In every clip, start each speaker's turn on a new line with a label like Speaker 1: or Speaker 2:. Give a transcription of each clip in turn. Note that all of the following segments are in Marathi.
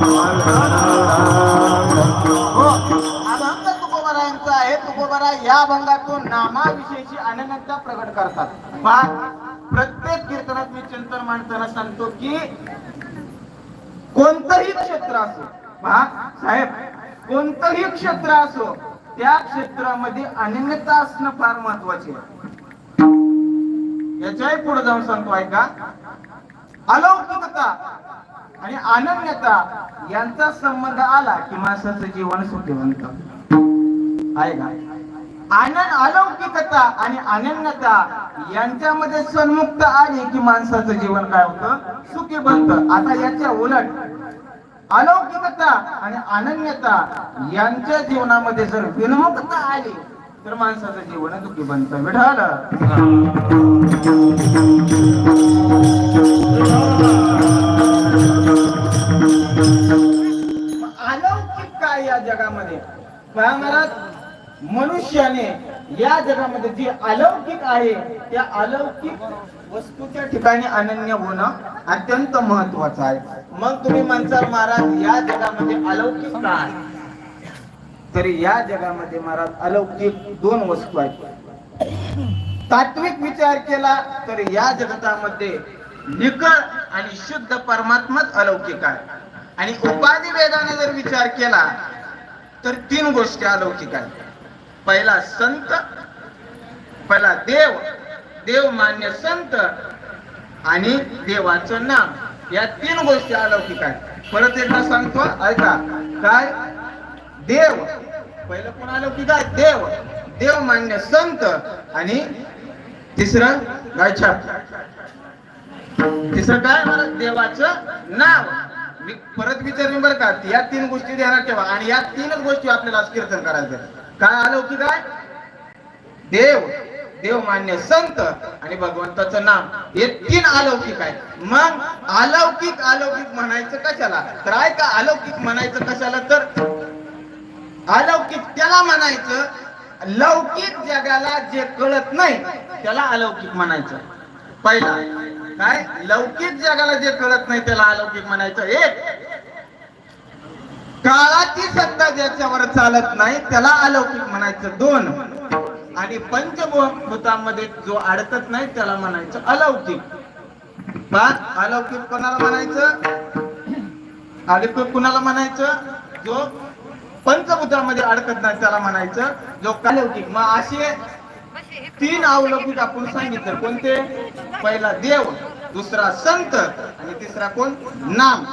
Speaker 1: हो. अभंग तुकोबारायांचा आहे. तुकोबारा या अभंगातून नामाविषयीची अनन्यता प्रकट करतात. पहा प्रत्येक कीर्तनात मी चिंतन मांडताना सांगतो की कोणतंही क्षेत्र असो पहा साहेब कोणतंही क्षेत्र असो त्या क्षेत्रामध्ये अनन्यता असणं फार महत्त्वाचे आहे. याच्याही पुढे जाऊन सांगतो ऐका. अलौकिकता. आणि अनन्यता यांचा संबंध आला की माणसाचं जीवन सुखीवंत. आहे का? आनंद अलौकिकता आणि अनन्यता यांच्यामध्ये सन्मुक्त आली की माणसाचं जीवन काय होतं? सुखी बनतं आता याच्या उलट अलौकिकता आणि अनन्यता यांच्या जीवनामध्ये जर विनमुक्ता आली तर माणसाचं जीवन दुःखी बनतं विठाल अलौकिक काय या जगामध्ये? पहा महाराज मनुष्याने या जगामध्ये जे अलौकिक आहे त्या अलौकिक वस्तूच्या ठिकाणी अनन्य होणं अत्यंत महत्वाचं आहे. मग तुम्ही म्हणसाल महाराज या जगामध्ये अलौकिक काय? तरी या जगामध्ये महाराज अलौकिक दोन वस्तू आहेत. तात्विक विचार केला तर या जगतामध्ये निकळ आणि शुद्ध परमात्माच अलौकिक आहे. आणि उपाधी वेदाने जर विचार केला तर तीन गोष्टी अलौकिक आहेत. पहिला संत पहिला देव देव मान्य संत आणि देवाचं नाम. या तीन गोष्टी अलौकिक आहेत. परत एकदा सांगतो ऐका. काय? देव. पहिलं कोण अलौकी काय देव. देव मान्य संत आणि तिसरं गायछाप तिसरं काय मला देवाचं नाव. मी परत विचारली बरं का. या तीन गोष्टी ध्यानात ठेवा आणि या तीनच गोष्टी आपल्याला कीर्तन करायचं काय अलौकिक काय देव. देव मान्य संत आणि भगवंताचं नाम हे तीन अलौकिक आहे. मग अलौकिक अलौकिक म्हणायचं कशाला? तर ऐका अलौकिक म्हणायचं कशाला? तर अलौकिक त्याला म्हणायचं लौकिक जगाला जे कळत नाही त्याला अलौकिक म्हणायचं. पहिला काय? लौकिक जगाला जे कळत नाही त्याला अलौकिक म्हणायचं. एक काळाची सत्ता ज्याच्यावर चालत नाही त्याला अलौकिक म्हणायचं. दोन आणि पंचभूतांमध्ये जो अडकत नाही त्याला म्हणायचं अलौकिक. पाच अलौकिक कोणाला म्हणायचं? अलौकिक कुणाला म्हणायचं? जो पंचभूतामध्ये अडकत नाही त्याला म्हणायचं जो कालौकिक. मग असे तीन अवलौकिक आपण सांगितलं. कोणते? पहिला देव दुसरा संत आणि तिसरा कोण? नाम.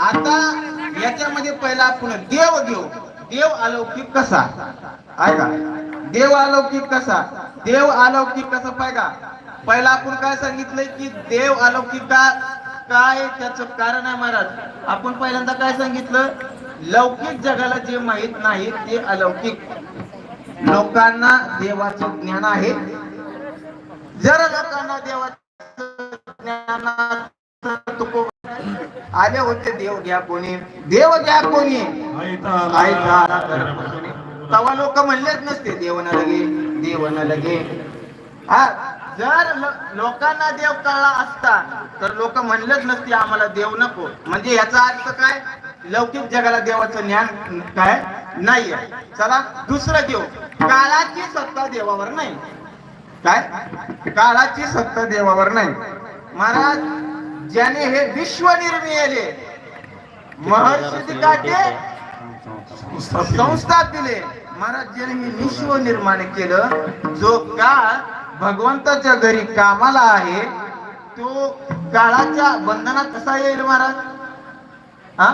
Speaker 1: आता याच्यामध्ये पहिला आपण देव घेऊ. देव अलौकिक कसा? ऐका देव अलौकिक कसा? देव अलौकिक कसा? पाहिजे पहिला आपण काय सांगितलंय की देव अलौकिक का काय? त्याचं कारण आहे महाराज. आपण पहिल्यांदा काय सांगितलं? लौकिक जगाला जे माहीत नाही ते अलौकिक. लोकांना देवाचं ज्ञान आहे. जर लोकांना देवाचं ज्ञान आले होते देव घ्या कोणी देव घ्या कोणी. तवा लोक म्हणलेच नसते देव न लगे देव न लगे. हा जर लोकांना देव कळला असता तर लोक म्हणलेच नसते आम्हाला देव नको. म्हणजे याचा अर्थ काय? लौकिक जगाला देवाचं ज्ञान काय? नाहीये. चला दुसरं देव. काळाची सत्ता देवावर नाही. काय? काळाची सत्ता देवावर नाही. महाराज ज्याने हे विश्व निर्मिले महर्षी काटे संस्था दिले. महाराज ज्याने हे विश्व निर्माण केलं जो काळ भगवंताच्या घरी कामाला आहे तो काळाच्या बंधनात कसा येईल महाराज. हा?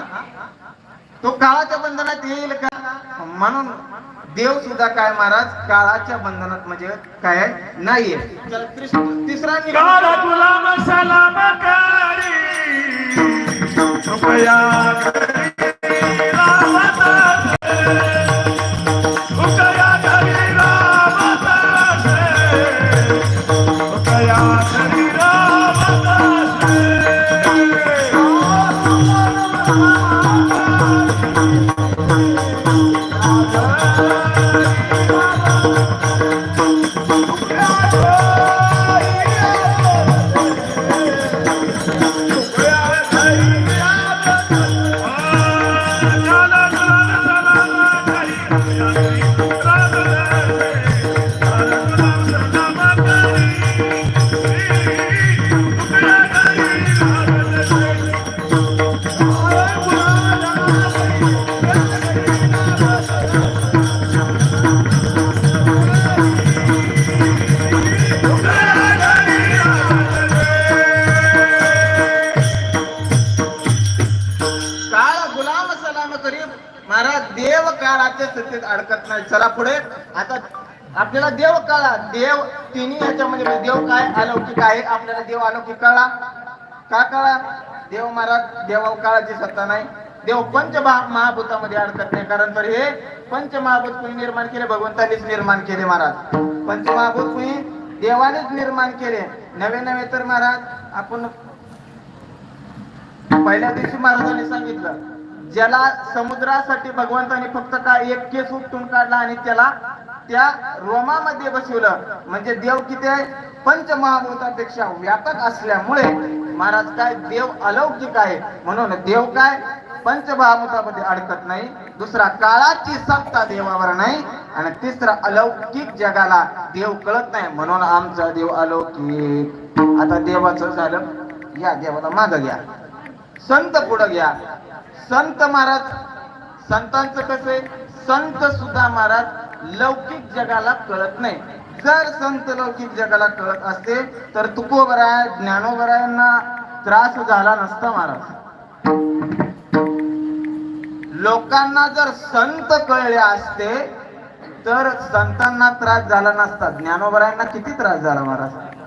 Speaker 1: तो काळाच्या बंधनात येईल का? म्हणून देव सुद्धा काय महाराज काळाच्या बंधनात म्हणजे काय नाहीये. चला, तिस- तिसरा चला पुढे. आता आपल्याला देव कळा. देव तिन्ही ह्याच्यामध्ये म्हणजे देव काय अलौकिक आहे आपल्याला देव अलौकिक कळा. का कळा? देव महाराज देवा काळाची सत्ता नाही. देव पंच महाभूतामध्ये अडकत नाही. कारण तर हे पंच महाभूत कुणी निर्माण केले? भगवंतानीच निर्माण केले महाराज. पंच महाभूत कुणी देवानेच निर्माण केले. नवे नवे तर महाराज आपण पहिल्या दिवशी महाराजांनी सांगितलं ज्याला समुद्रासाठी भगवंताने फक्त काय एक केस उपटून काढला आणि त्याला त्या रोमामध्ये बसवलं. म्हणजे देव किती आहे? पंचमहाभूतापेक्षा व्यापक असल्यामुळे महाराज काय देव अलौकिक आहे. म्हणून देव काय? पंचमहाभूतामध्ये अडकत नाही. दुसरा काळाची सत्ता देवावर नाही. आणि तिसरा अलौकिक जगाला देव कळत नाही. म्हणून आमचा देव अलौकिक. आता देवाचं झालं. या देवाला माग घ्या. संत पुढं घ्या. संत महाराज संतांचं कसं आहे? संत सुद्धा महाराज लौकिक जगाला कळत नाही. जर संत लौकिक जगाला कळत असते तर तुकोबराय ज्ञानोबरायांना त्रास झाला नसता महाराज. लोकांना जर संत कळले असते तर संतांना त्रास झाला नसता. ज्ञानोबरायांना किती त्रास झाला महाराज?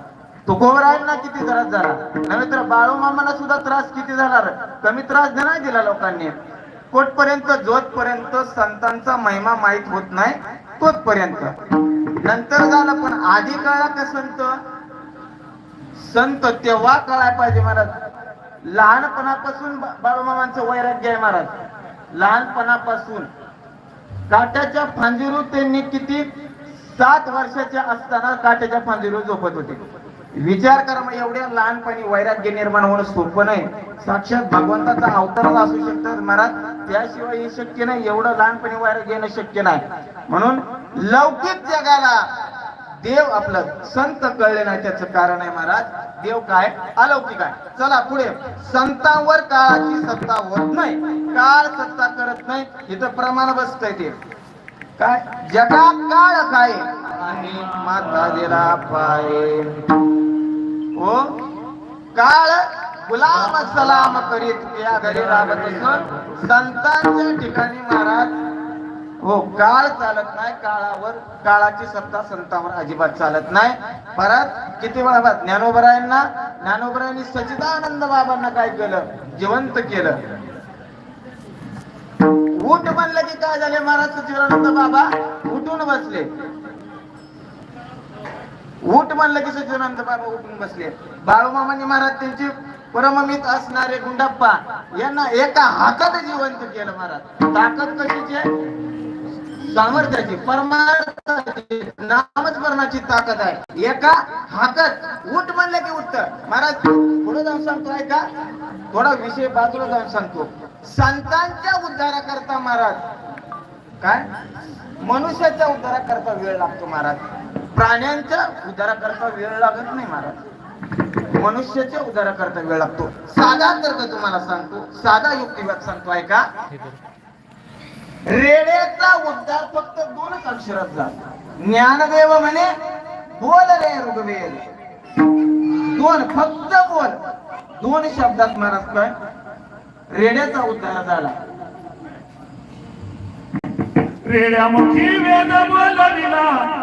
Speaker 1: तुकोबरायांना किती त्रास झाला? नव्हे तर बाळूमामाला सुद्धा त्रास किती झाला कमी त्रास नाही दिला लोकांनी. कोटपर्यंत जोतपर्यंत संतांचा महिमा माहीत होत नाही तोचपर्यंत नंतर झालं पण आधी कळला का संत? संत तेव्हा कळायला पाहिजे महाराज. लहानपणापासून बाळूमामांचं वैराग्य आहे महाराज. लहानपणापासून. काट्याच्या फांजीरू त्यांनी किती सात वर्षाच्या असताना काट्याच्या फांजीरू झोपत होते. विचार करा मग एवढ्या लहानपणी वैराग्य निर्माण होणं सोपं नाही. साक्षात भगवंताचा अवतार असू शकतात महाराज. त्याशिवाय हे शक्य नाही. एवढं लहानपणी वैराग्य येणं शक्य नाही. म्हणून लौकिक जगाला देव आपलं संत कळले नाही त्याचं कारण आहे महाराज. देव काय? अलौकिक आहे. चला पुढे. संतांवर काळाची सत्ता होत नाही. काळ सत्ता करत नाही. इथं प्रमाण बसतंय ते. काय? जगा काळ काय आणि माता दिला पाय हो? काळ गुलाम सलाम करीत या घरी राबत असून संतांच्या ठिकाणी महाराज हो काळ चालत नाही काळावर काळाची सत्ता संतांवर अजिबात चालत नाही. परत किती वेळा ज्ञानोबरायांना ज्ञानोबरायांनी सचिदानंद बाबांना काय केलं? जिवंत केलं. उठ म्हणलं की काय झाले महाराज सचिदानंद बाबा? उठून बसले. उठ म्हणलं की सचिदानंद बाबा उठून बसले. बाळूमामानी महाराज त्यांचे परममित असणारे गुंडप्पा यांना एका हातात जिवंत केलं महाराज. ताकद कशीची आहे? सामर्थ्याची परमार्थाची नामस्मरणाची ताकद आहे. एका हातात उठ म्हणलं की उठत. महाराज पुढे जाऊन सांगतो ऐका. थोडा विषय बाजूला जाऊन सांगतो. संतांच्या उद्धाराकरता महाराज काय? मनुष्याच्या उद्धाराकरता वेळ लागतो महाराज. प्राण्यांच्या उद्धाराकरता वेळ लागत नाही महाराज. मनुष्याच्या उद्धाराकरता वेळ लागतो. साधा तर्क तुम्हाला सांगतो. साधा युक्तिवाद सांगतो ऐका. रेड्याचा उद्धार फक्त दोनच अक्षरात झाला. ज्ञानदेव म्हणे बोल रे ऋग्वेद. दोन फक्त बोल. दोन शब्दात महाराज काय? रेड्याचा उद्धार झाला.
Speaker 2: रेड्यामुखी वेद बोलविला.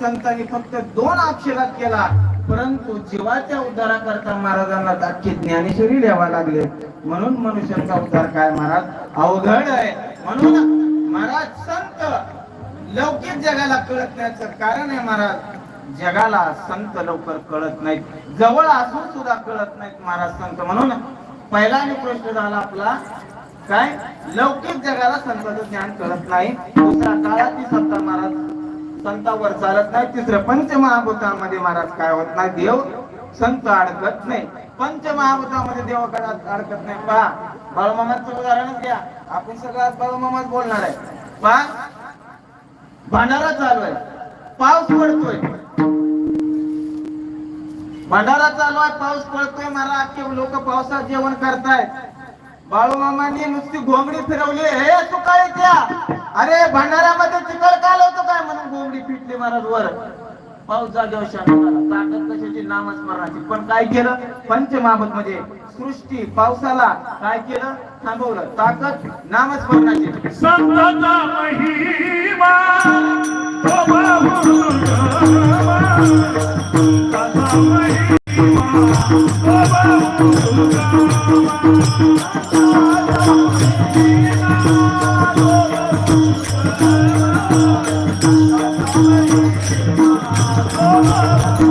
Speaker 1: संतांनी फक्त दोन अक्षरात केला. परंतु जीवाच्या उद्धाराकरता महाराजांना अख्खी ज्ञानेश्वरी द्यावा लागले. म्हणून मनुष्याचा उद्धार काय महाराज? अवघड आहे. म्हणून महाराज संत लौकिक जगाला कळत नाहीचं कारण आहे महाराज. जगाला संत लवकर कळत नाहीत. जवळ असून सुद्धा कळत नाहीत महाराज संत. म्हणून पहिला आणि प्रश्न झाला आपला काय? लौकिक जगाला संतांचं ज्ञान कळत नाही. दुसरा काळाची सत्ता महाराज संतावर चालत नाही. तिसरं पंचमहाभूतामध्ये महाराज काय होत नाही? देव संत अडकत नाही. पंचमहाभूतामध्ये देव घरात अडकत नाही. पहा बाळूमामाचं उदाहरणच घ्या. आपण सगळं आज बाळूमामाच बोलणार आहे. पहा भांडारा चालू आहे. पाऊस पडतोय. भंडारा चालू आहे पाऊस पडतोय मला अख्खे लोक पावसात जेवण करतायत. बाळूमामांनी नुसती घोंगडी फिरवली. हे तू काय त्या अरे भंडाऱ्यामध्ये चिकल काल होतो काय म्हणून घोंगडी फिटली महाराज वर पाऊस जागेवर शांत झाला ताकद कशाची? नामस्मरणाची. पण काय केलं? पंचमाबत मध्ये म्हणजे सृष्टी पावसाला काय केलं? थांबवलं. ताकद नामस्मरणाची.
Speaker 2: संताचा महिमा. संताचा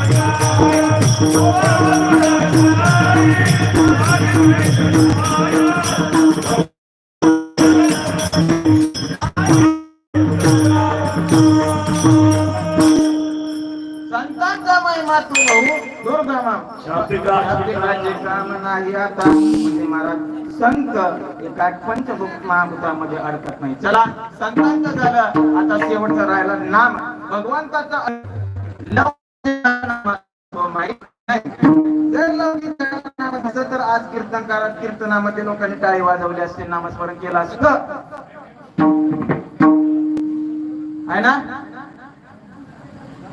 Speaker 1: महाभूतामध्ये अडकत नाही. चला संतांचं झालं. आता शेवटचं राहिला नाम. भगवंताचा तर आज कीर्तनकारात कीर्तनामध्ये लोकांनी टाळी वाजवली असते नामस्मरण केलं असत. आहे ना?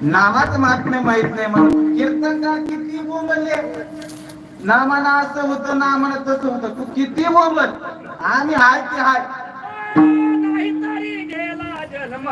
Speaker 1: नामाच महात्म्य माहीत नाही म्हणून कीर्तनकार किती बोंबले नामाना असं होतं नामाना तसं होत. तू किती बोलत? आम्ही हाय ते हाय?
Speaker 2: जन्म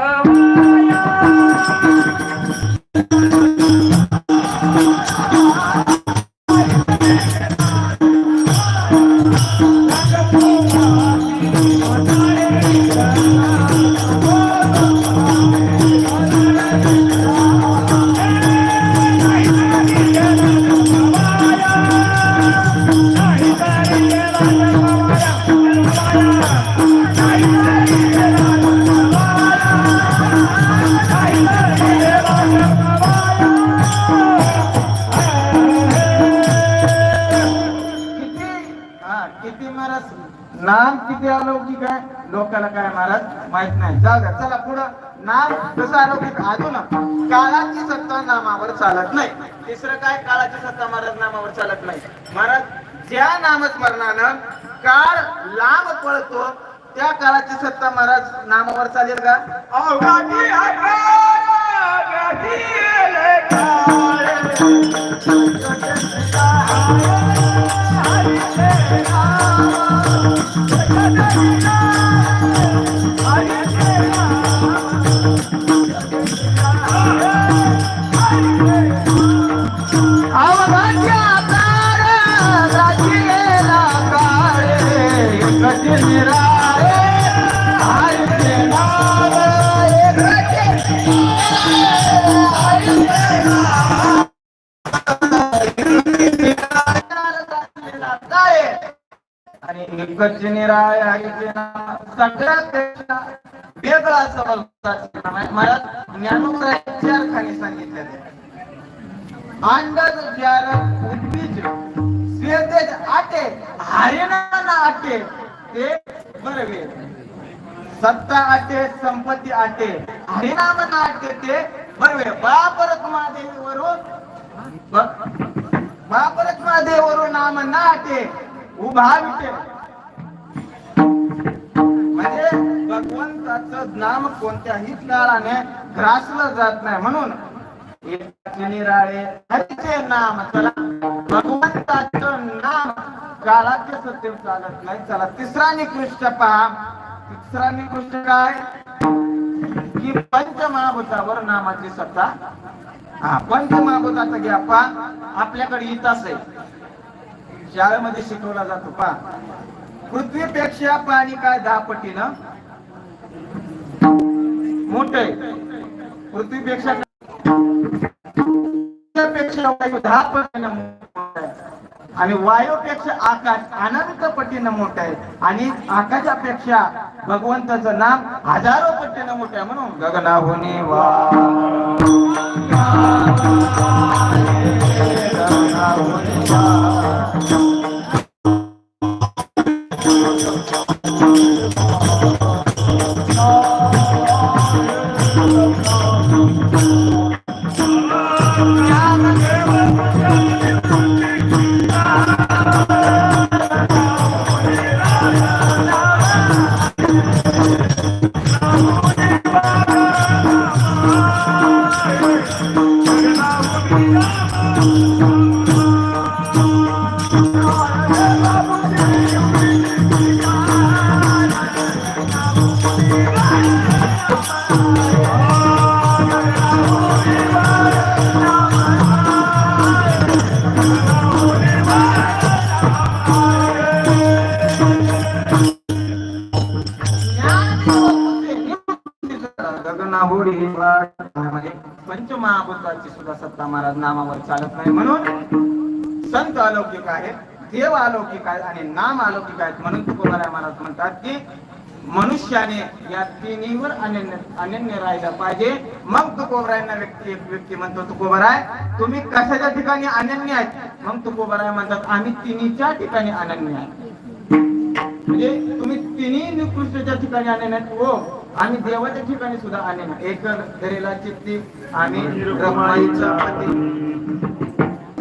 Speaker 1: कसं अलौकिक अजून काळाची सत्ता नामावर चालत नाही. तिसरं काय? काळाची सत्ता महाराज नामावर चालत नाही. महाराज ज्या नामस्मरणानं काळ लांब पळतो त्या काळाची सत्ता महाराज नामावर चालेल का?
Speaker 2: अवघाती
Speaker 1: आणि एकच निराळे हरीचे नाव सगळ्यात वेगळा असं भक्ताचं मला ज्ञानोबराय चार खाणी सांगितलेले अंडज ग्यार उद्बीज स्वेदेज आटे हरिणाना आटे ते बरवे. सत्ता आटे संपत्ती आटे हरिनाम आटे ते बरवे. बापरत महादेवी वरून बापरच देवरून नाम नाटे. उभा विटे म्हणजे भगवंताच नाम कोणत्याही काळाने ग्रासलं जात नाही. म्हणून निराळे हरीचे नाम चला. भगवंताच नाम काळाचे सत्य चालत नाही. चला तिसरा निकृष्ट पहा. तिसरा निकृष्ट काय? की पंचमहाभूतावर नामाची सत्ता. हा पंचमहाभूताचा घ्या पहा. आपल्याकडे इतिहास आहे. शाळेमध्ये शिकवला जातो. पा पृथ्वीपेक्षा पाणी काय दहा पटीनं? मोठ आहे. पृथ्वीपेक्षा पेक्षा वायू दहा पटीनं मोठं आहे. आणि वायूपेक्षा आकाश अनंत पटीनं मोठं आहे. आणि आकाशापेक्षा भगवंताचं नाम हजारो पटीनं मोठं आहे म्हणून गगना होणे वा. गगना होणे वा. गगनाहुडी पंचमहाभूताची सुद्धा सत्ता महाराज नामावर चालत नाही म्हणून संत अलौकिक आहेत देव अलौकिक आहेत आणि नाम अलौकिक आहेत म्हणून तुकोबाराय महाराज म्हणतात की मनुष्याने या तिन्हीवर अनन्य अनन्य राहिलं पाहिजे. मग तुकोबरायांना व्यक्ती एक व्यक्ती म्हणतो तुकोबराय तुम्ही कशाच्या ठिकाणी अनन्य आहेत? मग तुकोबराय म्हणतात आम्ही तिन्हीच्या ठिकाणी अनन्य आहे म्हणजे तुम्ही तिन्ही निकृष्टच्या ठिकाणी अनन्य आहेत. हो. आम्ही देवाच्या ठिकाणी सुद्धा आले ना. एक दरेला चित्ती आणि रमाईच्या पती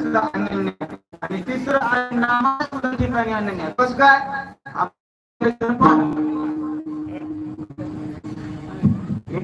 Speaker 1: सुद्धा आणलेले आणि तिसरं आणि नामाच्या सुद्धा ठिकाणी आणले नाही. कसं काय? आपलं पण
Speaker 2: एक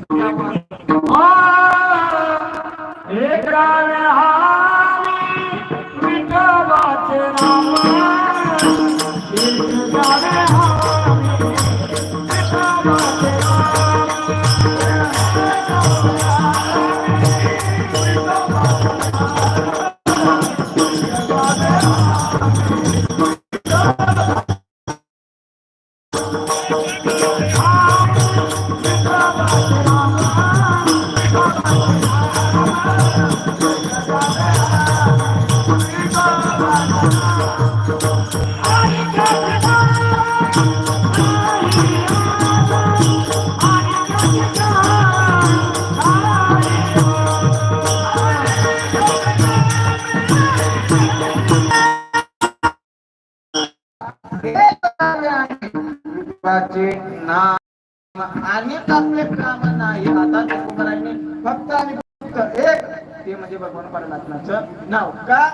Speaker 1: भगवान नाव का?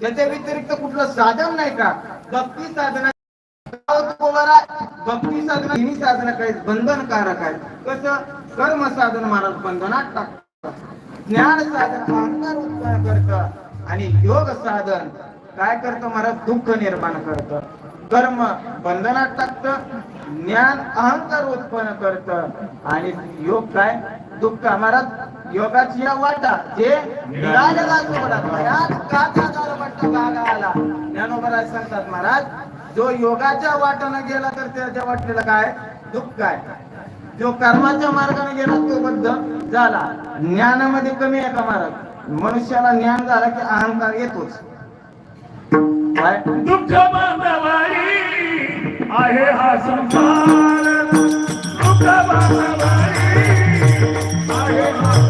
Speaker 1: त्याच्या व्यतिरिक्त कुठलं साधन नाही का? भक्ती साधना भक्ती साधना ही साधना काय? बंधनकारक आहे. कसं? कर्म साधन महाराज बंधनात टाकत. ज्ञान साधन अहंकार उत्पन्न करत. आणि योग साधन काय करतं महाराज? दुःख निर्माण करत. कर्म बंधनात टाकत. ज्ञान अहंकार उत्पन्न करत. आणि योग काय? दुःख. महाराज योगाची या वाटा जे गागा आला ज्ञानोबराज सांगतात महाराज जो योगाच्या वाटानं गेला तर त्याच्या वाटलेला काय? दुःख आहे. जो कर्माच्या मार्गाने गेला तो बद्ध झाला. ज्ञानामध्ये कमी आहे का महाराज? मनुष्याला ज्ञान झाला की अहंकार येतोच. काय?
Speaker 2: दुःख आहे हा संसार. दुःख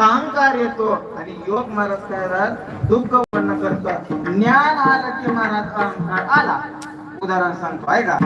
Speaker 1: अहंकार येतो आणि योग महाराज काय राहत दुःख वर्ण करतो. ज्ञान आलं की महाराज अहंकार आला. उदाहरण सांगतो ऐका.